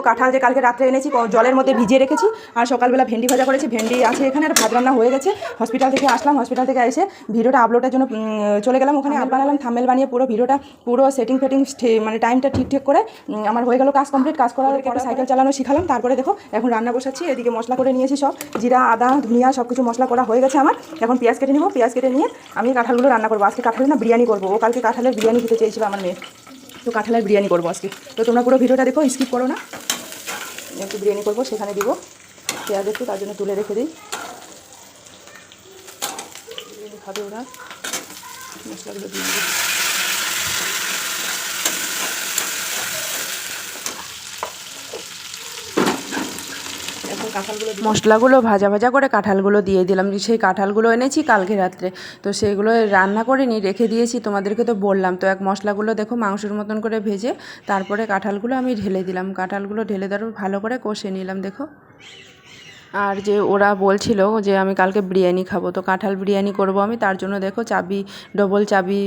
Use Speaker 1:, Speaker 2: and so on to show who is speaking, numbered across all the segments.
Speaker 1: দেখো কাঁঠাল যে কালকে রাত্রে এনেছি জলের মধ্যে ভিজিয়ে রেখেছি আর সকালবেলা ভেন্ডি ভাজা করেছি ভেন্ডি আছে এখানে আর ভাত রান্না হয়ে গেছে। হসপিটাল থেকে আসলাম হসপিটাল থেকে এসে ভিডিওটা আপলোডের জন্য চলে গেলাম। ওখানে আপ বানালাম থামেল বানিয়ে পুরো ভিডিওটা পুরো সেটিং ফেটিং মানে টাইমটা ঠিকঠাক করে আমার হয়ে গেল কাজ কমপ্লিট কাজ করার পরে সাইকেল চালানো শিখালাম তারপরে দেখো এখন রান্না বসাচ্ছি এদিকে মশলা করে নিয়েছি সব জিরা আদা ধনিয়া সব কিছু মশলা করা হয়ে গেছে আমার। এখন পেঁয়াজ কেটে নিবো পেঁয়াজ কেটে নিয়ে আমি কাঁঠালগুলো রান্না করব। আজকে কাঁঠালের না বিরিয়ানি করব ও কালকে কাঁঠালের বিরিয়ানি খেতে চেয়েছিল আমার মেয়ে। তো কাঁঠালের বিরিয়ানি করব আজকে। তো তোমরা পুরো ভিডিওটা দেখো স্কিপ করো না। একটু বিরিয়ানি করব, সেখানে দিব পেঁয়াজ একটু, তার জন্য তুলে রেখে দিই। বিরিয়ানি খাবে ওরা। মশলাগুলো দিয়ে দিই এখন কাঁঠালগুলো দিয়ে-
Speaker 2: মশলাগুলো ভাজা ভাজা করে কাঁঠালগুলো দিয়ে দিলাম। সেই কাঁঠালগুলো এনেছি কালকে রাত্রে। তো সেগুলো রান্না করে নিয়ে রেখে দিয়েছি তোমাদেরকে তো বললাম। তো এক মশলাগুলো দেখো মাংসের মতন করে ভেজে তারপরে কাঁঠালগুলো আমি ঢেলে দিলাম। কাঁঠালগুলো ঢেলে দেওয়ার ভালো করে কষে নিলাম, দেখো। আর যে ওরা বলছিল যে আমি কালকে বিরিয়ানি খাব। তো কাঁঠাল বিরিয়ানি করব আমি, তার জন্য দেখো চাবি ডবল চাবি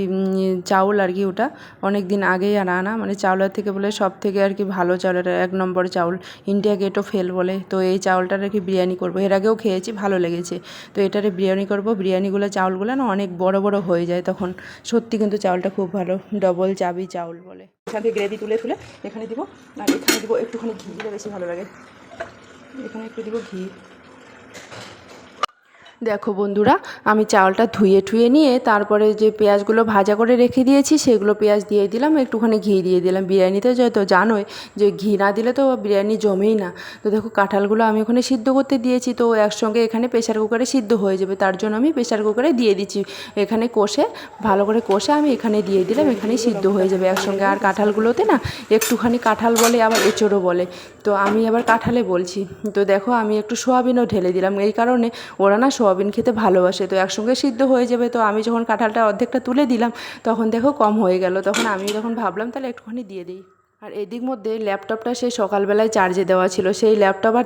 Speaker 2: চাউল আর কি ওটা। অনেক দিন আগেই আর আনা মানে চাউলের থেকে বলে সব থেকে আর কি ভালো চাউলের, এক নম্বর চাউল ইন্ডিয়া গেটও ফেল বলে। তো এই চাউলটার আর কি বিরিয়ানি করব। এর আগেও খেয়েছি, ভালো লেগেছে। তো এটারে বিরিয়ানি করব। বিরিয়ানিগুলো, চাউলগুলো না অনেক বড় বড় হয়ে যায় তখন। সত্যি কিন্তু চাউলটা খুব ভালো ডবল চাবি, চাউল বলে।
Speaker 1: এখান থেকে গ্রেভি তুলে তুলে এখানে দিব, আর এখানে দিব একটুখানি ঘি, দিলে বেশি ভালো লাগে। এখানে একটু দিব ঘি।
Speaker 2: দেখো বন্ধুরা, আমি চাউলটা ধুয়ে ঠুয়ে নিয়ে তারপরে যে পেঁয়াজগুলো ভাজা করে রেখে দিয়েছি, সেগুলো পেঁয়াজ দিয়ে দিলাম, একটুখানি ঘি দিয়ে দিলাম। বিরিয়ানিতে যেহেতু জানোই যে ঘি না দিলে তো বিরিয়ানি জমেই না। তো দেখো কাঁঠালগুলো আমি ওখানে সিদ্ধ করতে দিয়েছি, তো একসঙ্গে এখানে প্রেশার কুকারে সিদ্ধ হয়ে যাবে, তার জন্য আমি প্রেশার কুকারে দিয়ে দিচ্ছি। এখানে কষে, ভালো করে কষে আমি এখানে দিয়ে দিলাম, এখানেই সিদ্ধ হয়ে যাবে। একসঙ্গে আর কাঁঠালগুলোতে না একটুখানি কাঁঠাল বলে, আবার এঁচড়ও বলে। তো আমি আবার কাঁঠালে বলছি, তো দেখো আমি একটু সোয়াবিনও ঢেলে দিলাম, এই কারণে ওরা না খেতে ভালোবাসে। তো একসঙ্গে সিদ্ধ হয়ে যাবে। তো আমি যখন কাঁঠালটা অর্ধেকটা তুলে দিলাম, তখন দেখো কম হয়ে গেল। তখন আমি যখন ভাবলাম, তাহলে একটুখানি দিয়ে দিই। আর এদিক মধ্যে ল্যাপটপটা সেই সকালবেলায় চার্জে দেওয়া ছিল। সেই ল্যাপটপ আর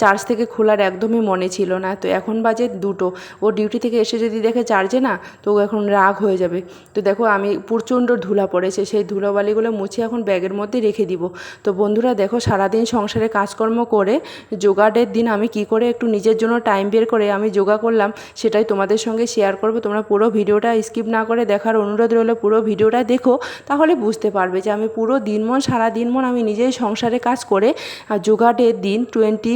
Speaker 2: চার্জ থেকে খোলার একদমই মনে ছিল না। তো এখন বাজে দুটো। ও ডিউটি থেকে এসে যদি দেখে চার্জে না, তো ও এখন রাগ হয়ে যাবে। তো দেখো, আমি প্রচণ্ড ধুলা পড়েছে। সেই ধুলোবালিগুলো মুছে এখন ব্যাগের মধ্যে রেখে দিব। তো বন্ধুরা, দেখো, সারাদিন সংসারে কাজকর্ম করে যোগাডের দিন আমি কি করে একটু নিজের জন্য টাইম বের করে আমি যোগা করলাম, সেটাই তোমাদের সঙ্গে শেয়ার করব। তোমরা পুরো ভিডিওটা স্কিপ না করে দেখার অনুরোধ রইল, পুরো ভিডিওটা দেখো, তাহলে বুঝতে পারবে যে আমি পুরো দিনমন সারা দিন মন আমি নিজেই সংসারে কাজ করে যোগা ডের দিন টোয়েন্টি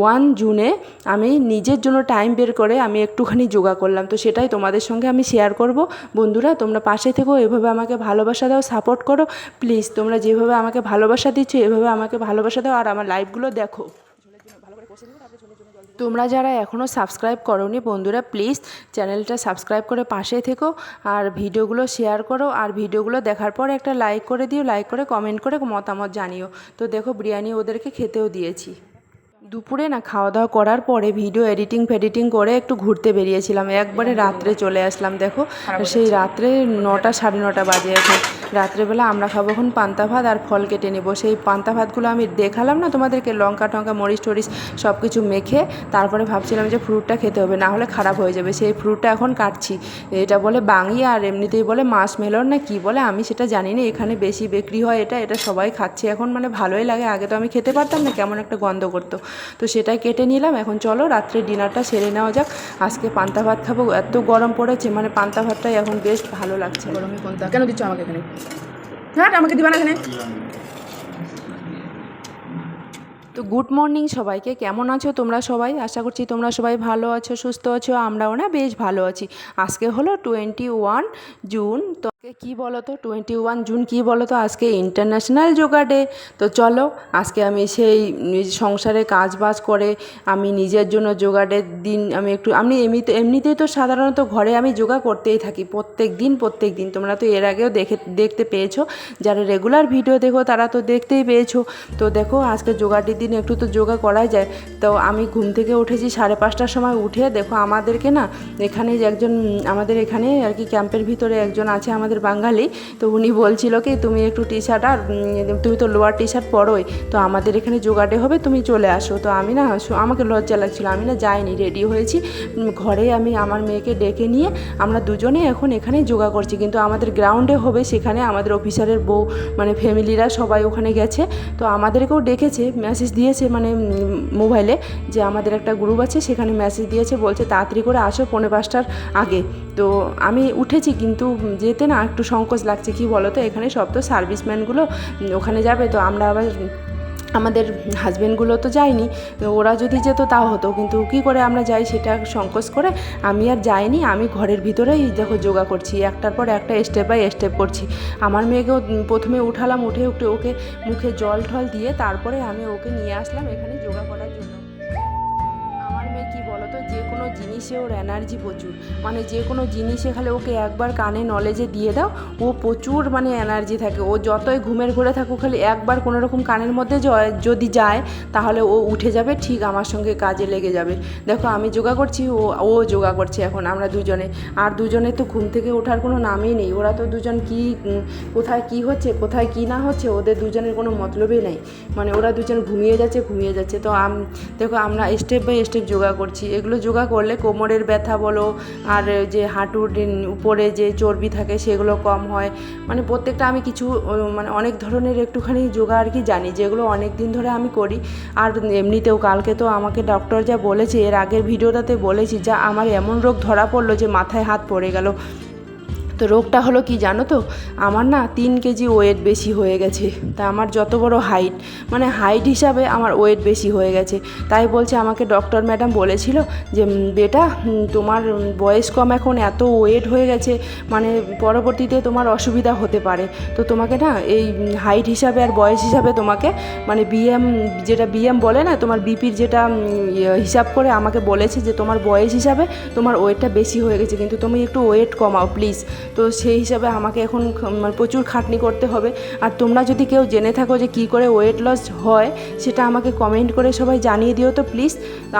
Speaker 2: ওয়ান জুনে আমি নিজের জন্য টাইম বের করে আমি একটুখানি যোগা করলাম। তো সেটাই তোমাদের সঙ্গে আমি শেয়ার করব। বন্ধুরা, তোমরা পাশে থেকো, এভাবে আমাকে ভালোবাসা দাও সাপোর্ট করো। প্লিজ তোমরা যেভাবে আমাকে ভালোবাসা দিচ্ছ, এভাবে আমাকে ভালোবাসা দাও আর আমার লাইফগুলো দেখো। তোমরা যারা এখনও সাবস্ক্রাইব করোনি, বন্ধুরা প্লিজ চ্যানেলটা সাবস্ক্রাইব করে পাশে থেকো আর ভিডিওগুলো শেয়ার করো আর ভিডিওগুলো দেখার পর একটা লাইক করে দিও লাইক করে কমেন্ট করে মতামত জানিও। তো দেখো, বিরিয়ানি ওদেরকে খেতেও দিয়েছি। দুপুরে না খাওয়া দাওয়া করার পরে ভিডিও এডিটিং ফেডিটিং করে একটু ঘুরতে বেরিয়েছিলাম। একবারে রাত্রে চলে আসলাম দেখো। সেই রাত্রে নটা সাড়ে নটা বাজে এখন। রাত্রেবেলা আমরা খাব এখন পান্তা ভাত আর ফল কেটে নেব। সেই পান্তা ভাতগুলো আমি দেখালাম না তোমাদেরকে লঙ্কা টঙ্কা মরিচ টরিচ সব কিছু মেখে তারপরে ভাবছিলাম যে ফ্রুটটা খেতে হবে না হলে খারাপ হয়ে যাবে। সেই ফ্রুটটা এখন কাটছি। এটা বলে বাঙি আর এমনিতেই বলে মাছ মেলন না কি বলে আমি সেটা জানি না। এখানে বেশি বিক্রি হয় এটা এটা সবাই খাচ্ছে। এখন মানে ভালোই লাগে। আগে তো আমি খেতে পারতাম না কেমন একটা গন্ধ করতো। তো সেটাই কেটে নিলাম। এখন চলো রাত্রে ডিনারটা সেরে নেওয়া যাক। আজকে পান্তা ভাত খাব এত গরম পড়েছে মানে পান্তা ভাতটাই এখন বেশ ভালো লাগছে।
Speaker 1: গরমে কোনটা? কেন দিচ্ছ আমাকে এখানে? হ্যাঁ আমাকে দিবা না এখানে?
Speaker 2: তো গুড মর্নিং সবাইকে কেমন আছো তোমরা সবাই? আশা করছি তোমরা সবাই ভালো আছো সুস্থ আছো আমরাও না বেশ ভালো আছি। আজকে হলো টোয়েন্টি ওয়ান জুন তো আজকে কী বলো তো টোয়েন্টি ওয়ান জুন কী বলো তো আজকে ইন্টারন্যাশনাল যোগা ডে তো চলো, আজকে আমি সেই সংসারে কাজ বাজ করে আমি নিজের জন্য যোগা ডের দিন আমি একটু, আমি এমনিতে, এমনিতেই তো সাধারণত ঘরে আমি যোগা করতেই থাকি। প্রত্যেক দিন প্রত্যেক দিন। তোমরা তো এর আগেও দেখে, দেখতে পেয়েছ। যারা রেগুলার ভিডিও দেখো, তারা তো দেখতেই পেয়েছ। তো দেখো, আজকে যোগাটির দিন একটু তো যোগা করাই যায়। তো আমি ঘুম থেকে উঠেছি সাড়ে পাঁচটার সময় উঠে দেখো, আমাদেরকে না এখানে যে একজন, আমাদের এখানে আর কি, ক্যাম্পের ভিতরে একজন আছে আমাদের আমাদের বাঙালি, তো উনি বলছিল কি, তুমি একটু টি শার্ট আর তুমি তো লোয়ার টি শার্ট পরোই, তো আমাদের এখানে যোগাডে হবে, তুমি চলে আসো। তো আমি না আমাকে লজ্জা লাগছিল, আমি না যাইনি, রেডি হয়েছি। ঘরে আমি আমার মেয়েকে ডেকে নিয়ে আমরা দুজনে এখন এখানে যোগা করছি। কিন্তু আমাদের গ্রাউন্ডে হবে সেখানে আমাদের অফিসারের বউ মানে ফ্যামিলিরা সবাই ওখানে গেছে। তো আমাদেরকেও ডেকেছে, মেসেজ দিয়েছে মানে মোবাইলে যে আমাদের একটা গ্রুপ আছে, সেখানে মেসেজ দিয়েছে, বলছে তাড়াতাড়ি করে আসো, পৌনে পাঁচটার আগে। তো আমি উঠেছি, কিন্তু যেতে না একটু সংকোচ লাগছে, কি বলো তো এখানে সব তো সার্ভিসম্যানগুলো ওখানে যাবে, তো আমরা আবার আমাদের হাজব্যান্ডগুলো তো যায়নি ওরা যদি যেত তাও হতো, কিন্তু কি করে আমরা যাই সেটা সংকোচ করে আমি আর যাইনি, আমি ঘরের ভিতরেই দেখো যোগা করছি, একটার পর একটা স্টেপ বাই স্টেপ করছি। আমার মেয়েকেও প্রথমে উঠালাম, উঠে উঠে ওকে মুখে জল ঠল দিয়ে তারপরে আমি ওকে নিয়ে আসলাম, এখানে যোগা করার জিনিসে ওর এনার্জি প্রচুর। মানে যে কোনো জিনিসে খালি ওকে একবার কানে নলেজে দিয়ে দাও, ও প্রচুর মানে এনার্জি থাকে। ও যতই ঘুমের ঘরে থাকুক, খালি একবার কোনো রকম কানের মধ্যে যদি যায়, তাহলে ও উঠে যাবে, ঠিক আমার সঙ্গে কাজে লেগে যাবে। দেখো, আমি যোগা করছি, ও ও যোগা করছে এখন, আমরা দুজনে। আর দুজনে তো ঘুম থেকে ওঠার কোনো নামই নেই। ওরা তো দুজন কি কোথায় কি হচ্ছে, কোথায় কি না হচ্ছে, ওদের দুজনের কোনো মতলবই নেই। মানে ওরা দুজন ঘুমিয়ে যাচ্ছে ঘুমিয়ে যাচ্ছে। তো আম দেখো, আমরা স্টেপ বাই স্টেপ যোগা করছি। এগুলো যোগা করলে কোমরের ব্যথা বলো, আর যে হাঁটুর উপরে যে চর্বি থাকে সেগুলো কম হয়। মানে প্রত্যেকটা আমি কিছু মানে অনেক ধরনের একটুখানি যোগা আর কি জানি, যেগুলো অনেক দিন ধরে আমি করি। আর এমনিতেও কালকে তো আমাকে ডক্টর যা বলেছে, এর আগের ভিডিওটাতে বলেছি, যা আমার এমন রোগ ধরা পড়ল যে মাথায় হাত পড়ে গেল। তো রোগটা হলো কি জানো তো? আমার না তিন কেজি ওয়েট বেশি হয়ে গেছে। তা আমার যত বড় হাইট মানে হাইট হিসাবে আমার ওয়েট বেশি হয়ে গেছে। তাই বলছে আমাকে ডক্টর ম্যাডাম বলেছিল যে বেটা তোমার বয়স কম এখন এত ওয়েট হয়ে গেছে মানে পরবর্তীতে তোমার অসুবিধা হতে পারে। তো তোমাকে না এই হাইট হিসাবে আর বয়স হিসাবে তোমাকে মানে বিএম যেটা বিএম বলে না তোমার বিপির যেটা ইয়ে, হিসাব করে আমাকে বলেছে যে তোমার বয়স হিসাবে তোমার ওয়েটটা বেশি হয়ে গেছে। কিন্তু তুমি একটু ওয়েট কমাও প্লিজ তো সেই হিসাবে আমাকে এখন মানে প্রচুর খাটনি করতে হবে। আর তোমরা যদি কেউ জেনে থাকো যে কী করে ওয়েট লস হয়, সেটা আমাকে কমেন্ট করে সবাই জানিয়ে দিও তো প্লিজ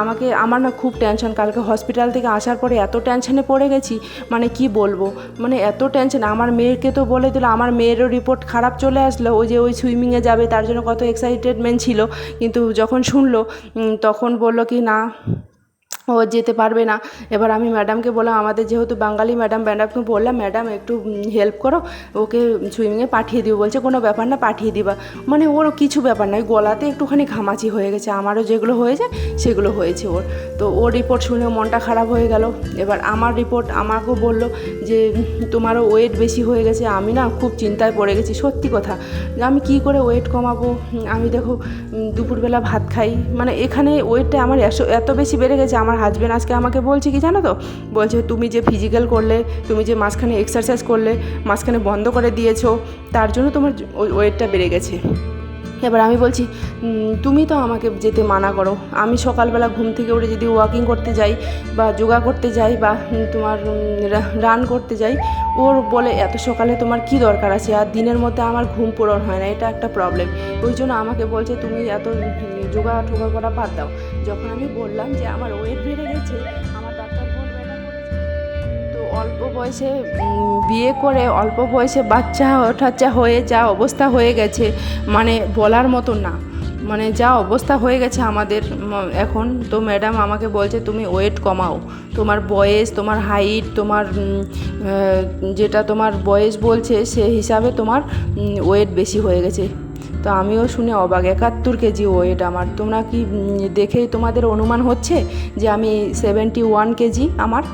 Speaker 2: আমাকে, আমার না খুব টেনশন কালকে হসপিটাল থেকে আসার পরে এত টেনশনে পড়ে গেছি মানে কি বলব? মানে এত টেনশন আমার মেয়েকে তো বলে দিল, আমার মেয়েরও রিপোর্ট খারাপ চলে আসলো। ও যে ওই সুইমিংয়ে যাবে, তার জন্য কত এক্সাইটেডমেন্ট ছিল। কিন্তু যখন শুনলো তখন বলল কি, না ও যেতে পারবে না। এবার আমি ম্যাডামকে বললাম, আমাদের যেহেতু বাঙালি ম্যাডাম ম্যাডামকে বললাম ম্যাডাম একটু হেল্প করো, ওকে সুইমিংয়ে পাঠিয়ে দিও। বলছে, কোনো ব্যাপার না, পাঠিয়ে দিবা। মানে ওর কিছু ব্যাপার নয়, গলাতে একটুখানি ঘামাচি হয়ে গেছে। আমারও যেগুলো হয়েছে, সেগুলো হয়েছে ওর। তো ওর রিপোর্ট শুনে মনটা খারাপ হয়ে গেল। এবার আমার রিপোর্ট আমাকেও বলল যে, তোমারও ওয়েট বেশি হয়ে গেছে। আমি না খুব চিন্তায় পড়ে গেছি, সত্যি কথা। আমি কি করে ওয়েট কমাবো? আমি দেখো, দুপুরবেলা ভাত খাই। মানে এখানে ওয়েটটা আমার এত বেশি বেড়ে গেছে, আমার হাজব্যান্ড আজকে আমাকে বলছে কি জানো তো? বলছে, তুমি যে ফিজিক্যাল করলে, তুমি যে মাঝখানে এক্সারসাইজ করলে, মাঝখানে বন্ধ করে দিয়েছ, তার জন্য তোমার ওয়েটটা বেড়ে গেছে। এবার আমি বলছি তুমি তো আমাকে যেতে মানা করো। আমি সকালবেলা ঘুম থেকে উঠে যদি ওয়াকিং করতে যাই বা যোগা করতে যাই বা তোমার রান করতে যাই, ওর বলে এত সকালে তোমার কি দরকার আছে? আর দিনের মধ্যে আমার ঘুম পূরণ হয় না, এটা একটা প্রবলেম ওই জন্য আমাকে বলছে, তুমি এত যোগা টোগা করা বাদ দাও। যখন আমি বললাম যে আমার ওয়েট বেড়ে গেছে অল্প বয়সে বিয়ে করে অল্প বয়সে বাচ্চা ঠাচ্চা হয়ে যা অবস্থা হয়ে গেছে মানে বলার মতো না। মানে যা অবস্থা হয়ে গেছে আমাদের এখন। তো ম্যাডাম আমাকে বলছে, তুমি ওয়েট কমাও। তোমার বয়স, তোমার হাইট, তোমার যেটা তোমার বয়স বলছে, সে হিসাবে তোমার ওয়েট বেশি হয়ে গেছে। তো আমিও শুনে অবাক, একাত্তর কেজি ওয়েট আমার। তোমরা কি দেখেই তোমাদের অনুমান হচ্ছে যে আমি সেভেন্টি ওয়ান কেজি আমার?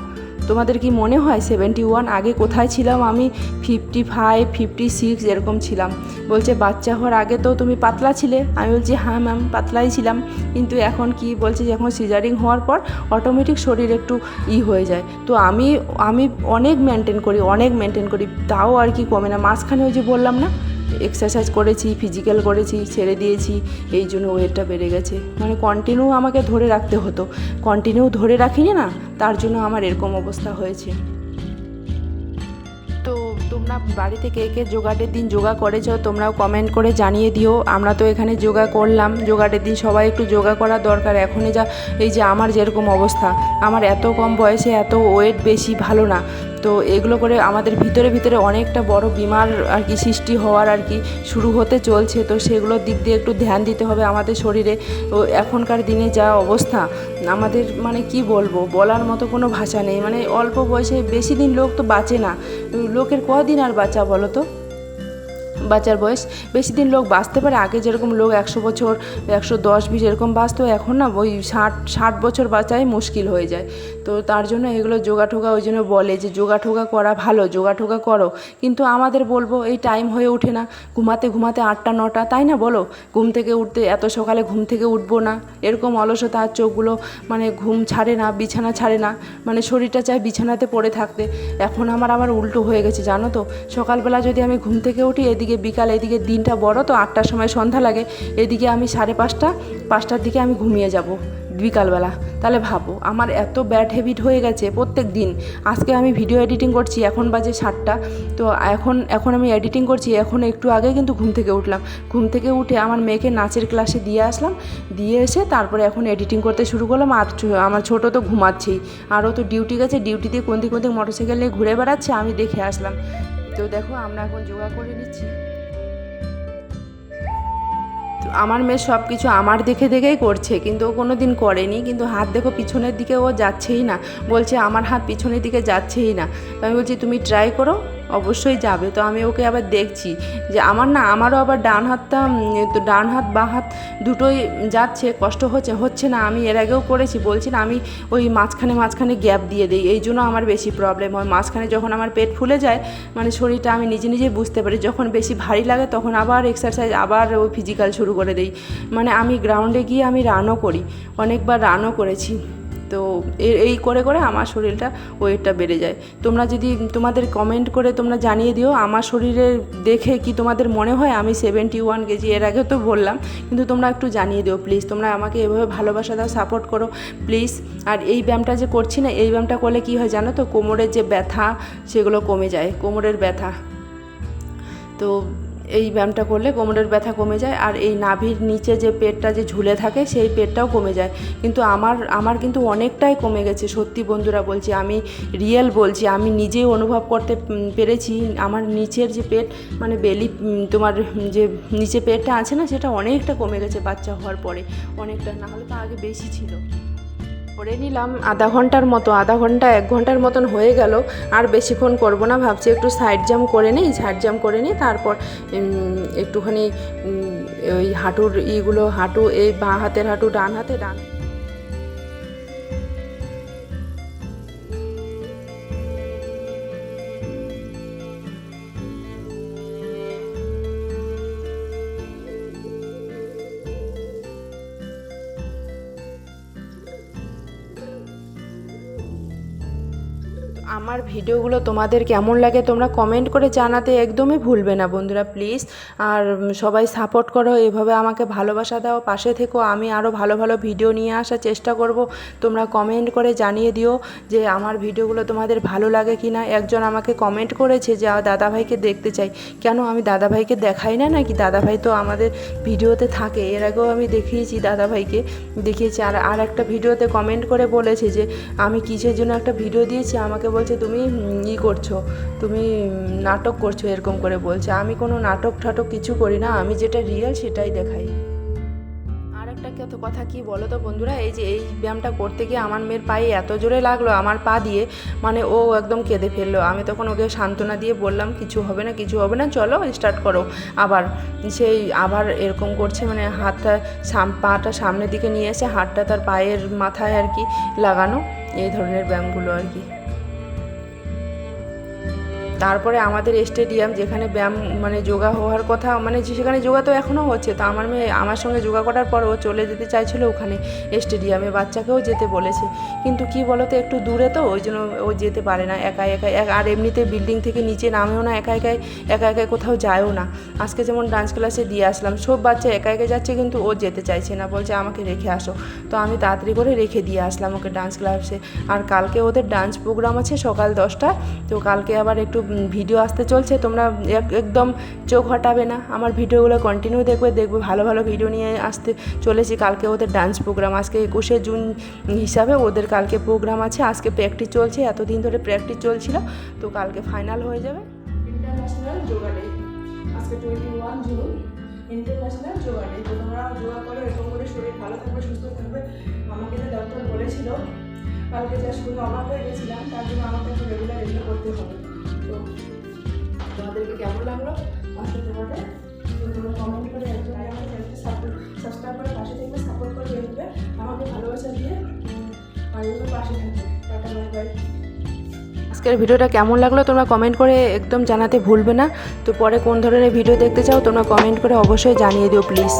Speaker 2: তোমাদের কি মনে হয় সেভেন্টি ওয়ান আগে কোথায় ছিলাম আমি? ফিফটি ফাইভ ফিফটি সিক্স এরকম ছিলাম। বলছে, বাচ্চা হওয়ার আগে তো তুমি পাতলা ছিলে। আমি বলছি হ্যাঁ ম্যাম পাতলাই ছিলাম। কিন্তু এখন কি বলছে যে এখন সিজারিং হওয়ার পর অটোমেটিক শরীর একটু ই হয়ে যায়। তো আমি আমি অনেক মেনটেন করি, অনেক মেনটেন করি। তাও আর কি কমে না। মাঝখানে ওই যে বললাম না এক্সারসাইজ করেছি ফিজিক্যাল করেছি, ছেড়ে দিয়েছি, এই জন্য ওয়েটটা বেড়ে গেছে। মানে কন্টিনিউ আমাকে ধরে রাখতে হতো। কন্টিনিউ ধরে রাখিনি না, তার জন্য আমার এরকম অবস্থা হয়েছে। তো তোমরা বাড়িতে কে কে যোগাটের দিন যোগা করেছ, তোমরাও কমেন্ট করে জানিয়ে দিও। আমরা তো এখানে যোগা করলাম। যোগাটের দিন সবাই একটু যোগা করা দরকার। এখনই যা, এই যে আমার যেরকম অবস্থা, আমার এত কম বয়সে এত ওয়েট বেশি ভালো না। তো এগুলো করে আমাদের ভিতরে ভিতরে অনেকটা বড় বিমার আর কি সৃষ্টি হওয়ার আর কি শুরু হতে চলছে। তো সেগুলোর দিক দিয়ে একটু ধ্যান দিতে হবে আমাদের শরীরে। তো এখনকার দিনে যা অবস্থা, আমাদের মানে কি বলব? বলার মতো কোনো ভাষা নেই। মানে অল্প বয়সে বেশি দিন লোক তো বাঁচে না। লোকের কদিন আর বাঁচা বলো তো? বাচ্চার বয়স। বেশি দিন লোক বাঁচতে পারে। আগে যেরকম লোক একশো বছর, একশো দশ, বিশ এরকম বাঁচতো, এখন না ওই ষাট ষাট বছর বাঁচাই মুশকিল হয়ে যায়। তো তার জন্য এগুলো যোগা ঠোগা ওই জন্য বলে যে, যোগা ঠোগা করা ভালো, যোগা ঠোগা করো। কিন্তু আমাদের বলব, এই টাইম হয়ে ওঠে না। ঘুমাতে ঘুমাতে আটটা, নটা, তাই না বলো? ঘুম থেকে উঠতে, এত সকালে ঘুম থেকে উঠবো না। এরকম অলসতা আর চোখগুলো মানে ঘুম ছাড়ে না, বিছানা ছাড়ে না। মানে শরীরটা চায় বিছানাতে পড়ে থাকতে। এখন আমার আবার উল্টো হয়ে গেছে, জানো তো? সকালবেলা যদি আমি ঘুম থেকে উঠি, এদিকে বিকাল এদিকে দিনটা বড়, তো আটটার সময় সন্ধ্যা লাগে। এদিকে আমি সাড়ে পাঁচটা, পাঁচটার দিকে আমি ঘুমিয়ে যাব বিকালবেলা। তাহলে ভাবো, আমার এত ব্যাড হ্যাবিট হয়ে গেছে প্রত্যেক দিন। আজকে আমি ভিডিও এডিটিং করছি, এখন বাজে সাতটা। তো এখন এখন আমি এডিটিং করছি, এখন একটু আগে কিন্তু ঘুম থেকে উঠলাম। ঘুম থেকে উঠে আমার মেয়েকে নাচের ক্লাসে দিয়ে আসলাম। দিয়ে এসে তারপরে এখন এডিটিং করতে শুরু করলাম। আর আমার ছোট তো ঘুমাচ্ছেই আরও তো ডিউটি গেছে ডিউটি দিয়ে কোন দিক কোন দিক মোটরসাইকেল নিয়ে ঘুরে বেড়াচ্ছে, আমি দেখে আসলাম। তো দেখো, আমরা এখন যোগা করে নিচ্ছি। আমার মেয়ে সব কিছু আমার দেখে দেখেই করছে, কিন্তু ও কোনো দিন করেনি। কিন্তু হাত দেখো পিছনের দিকে ও যাচ্ছেই না। বলছে, আমার হাত পিছনের দিকে যাচ্ছেই না। আমি বলছি, তুমি ট্রাই করো। অবশ্যই যাবে। তো আমি ওকে আবার দেখছি যে আমার না, আমারও আবার ডান হাতটা তো ডান হাত, বা হাত দুটোই যাচ্ছে, কষ্ট হচ্ছে হচ্ছে না, আমি এর আগেও করেছি, বলছি না, আমি ওই মাঝখানে মাঝখানে গ্যাপ দিয়ে দিই, এই জন্য আমার বেশি প্রবলেম হয়। মাঝখানে যখন আমার পেট ফুলে যায় মানে শরীরটা আমি নিজে নিজেই বুঝতে পারি, যখন বেশি ভারী লাগে তখন আবার এক্সারসাইজ আবার ওই ফিজিক্যাল শুরু করে দিই। মানে আমি গ্রাউন্ডে গিয়ে আমি রানও করি, অনেকবার রানও করেছি। তো এই করে করে আমার শরীরটা ওয়েটটা বেড়ে যায়। তোমরা যদি তোমাদের কমেন্ট করে তোমরা জানিয়ে দিও, আমার শরীরে দেখে কি তোমাদের মনে হয়? আমি সেভেন্টি ওয়ান কেজি, এর আগেও তো বললাম, কিন্তু তোমরা একটু জানিয়ে দিও প্লিজ তোমরা আমাকে এভাবে ভালোবাসা দাও সাপোর্ট করো প্লিজ আর এই ব্যায়ামটা যে করছি না, এই ব্যায়ামটা করলে কি হয় জানো তো? কোমরের যে ব্যথা, সেগুলো কমে যায়, কোমরের ব্যথা। তো এই ব্যায়ামটা করলে কোমরের ব্যথা কমে যায় আর এই নাভির নিচে যে পেটটা যে ঝুলে থাকে সেই পেটটাও কমে যায়। কিন্তু আমার আমার কিন্তু অনেকটাই কমে গেছে। সত্যি বন্ধুরা বলছি, আমি রিয়েল বলছি, আমি নিজেই অনুভব করতে পেরেছি। আমার নিচের যে পেট মানে বেলি তোমার যে নিচে পেটটা আছে না, সেটা অনেকটা কমে গেছে বাচ্চা হওয়ার পরে। অনেকটা, না হলে তো আগে বেশি ছিল। করে নিলাম। আধা ঘণ্টার মতো, আধা ঘণ্টা, এক ঘণ্টার মতন হয়ে গেল। আর বেশিক্ষণ করব না, ভাবছি একটু সাইড জাম্প করে নিই সাইড জাম্প করে নিই। তারপর একটুখানি ওই হাঁটুর ইগুলো, হাঁটু, এই বাঁ হাতের হাঁটু, ডান হাতে, ডান ভিডিওগুলো তোমাদের কেমন লাগে তোমরা কমেন্ট করে জানাতে একদমই ভুলবে না বন্ধুরা প্লিজ আর সবাই সাপোর্ট করো, এভাবে আমাকে ভালোবাসা দাও, পাশে থেকো, আমি আরও ভালো ভালো ভিডিও নিয়ে আসার চেষ্টা করব। তোমরা কমেন্ট করে জানিয়ে দিও যে আমার ভিডিওগুলো তোমাদের ভালো লাগে কি না একজন আমাকে কমেন্ট করেছে যে দাদাভাইকে দেখতে চাই। কেন আমি দাদাভাইকে দেখাই না নাকি? দাদাভাই তো আমাদের ভিডিওতে থাকে। এর আগেও আমি দেখিয়েছি দাদাভাইকে। দেখিয়েছি। আর আর একটা ভিডিওতে কমেন্ট করে বলেছে যে, আমি কিসের জন্য একটা ভিডিও দিয়েছি? আমাকে বলছে, তুমি ই করছ, তুমি নাটক করছ এরকম করে বলছে। আমি কোনো নাটক ঠাটক কিছু করি না, আমি যেটা রিয়েল সেটাই দেখাই। একটা কথা কি বলো তো বন্ধুরা, এই যে এই ব্যায়ামটা করতে গিয়ে আমার মেয়ের পায়ে এত জোরে লাগল, আমার পা দিয়ে মানে ও একদম কেঁদে ফেলল। আমি তখন ওকে সান্ত্বনা দিয়ে বললাম, কিছু হবে না, কিছু হবে না, চলো স্টার্ট করো। আবার সেই আবার এরকম করছে মানে হাতটা সাম, পাটা সামনের দিকে নিয়ে এসে হাতটা তার পায়ের মাথায় আর কি লাগানো, এই ধরনের ব্যায়ামগুলো আর কি। তারপরে আমাদের স্টেডিয়াম যেখানে ব্যায়াম মানে যোগা হওয়ার কথা মানে সেখানে যোগা তো এখনও হচ্ছে, তো আমার মেয়ে আমার সঙ্গে যোগা করার পর ও চলে যেতে চাইছিল ওখানে স্টেডিয়ামে, বাচ্চাকেও যেতে বলেছে। কিন্তু কি বলো তো একটু দূরে তো, ওই জন্য ও যেতে পারে না একা একা এক- আর এমনিতে বিল্ডিং থেকে নিচে নামেও না একা একাই একা একাই কোথাও যায়ও না। আজকে যেমন ডান্স ক্লাসে দিয়ে আসলাম, সব বাচ্চা একা একা যাচ্ছে, কিন্তু ও যেতে চাইছে না, বলছে আমাকে রেখে আসো। তো আমি তাড়াতাড়ি করে রেখে দিয়ে আসলাম ওকে ডান্স ক্লাসে আর কালকে ওদের ডান্স প্রোগ্রাম আছে সকাল দশটা তো কালকে আবার একটু ভিডিও আসতে চলছে, তোমরা এক- একদম চোখ হটাবে না। আমার ভিডিওগুলো কন্টিনিউ দেখবে দেখবে ভালো ভালো ভিডিও নিয়ে আসতে চলেছি। কালকে ওদের ডান্স প্রোগ্রাম আজকে একুশে জুন হিসাবে ওদের কালকে প্রোগ্রাম আছে। আজকে প্র্যাকটিস চলছে, এতদিন ধরে প্র্যাকটিস চলছিল, তো কালকে ফাইনাল হয়ে যাবে।
Speaker 1: ইন্টারন্যাশনাল যোগা ডে আজকে twenty one June. International yoga day তো তোমরা যোগা করো, এরকম করে শরীর ভালো থাকবে, সুস্থ থাকবে। আমাকে তো ডক্টর বলেছিল কালকে যা শুনে অবাক হয়ে গেছিলাম, তার জন্য আমাকে একটু রেগুলার এগুলো করতে হবে। তো তোমাদেরকে কেমন লাগল? আসতে তোমাদের তোমরা কমেন্ট করে একজন আমার চ্যানেলকে সাপোর্ট সাবস্ক্রাইব করে পাশে থেকে সাপোর্ট করে দেখবে, আমাকে ভালোবাসা দিয়ে আর পাশে থাকবে টাটা বাই বাই
Speaker 2: আজকের ভিডিওটা কেমন লাগল তোমরা কমেন্ট করে একদম জানাতে ভুলবে না। তো পরে কোন ধরনের ভিডিও দেখতে চাও, তোমরা কমেন্ট করে অবশ্যই জানিয়ে দিও প্লিজ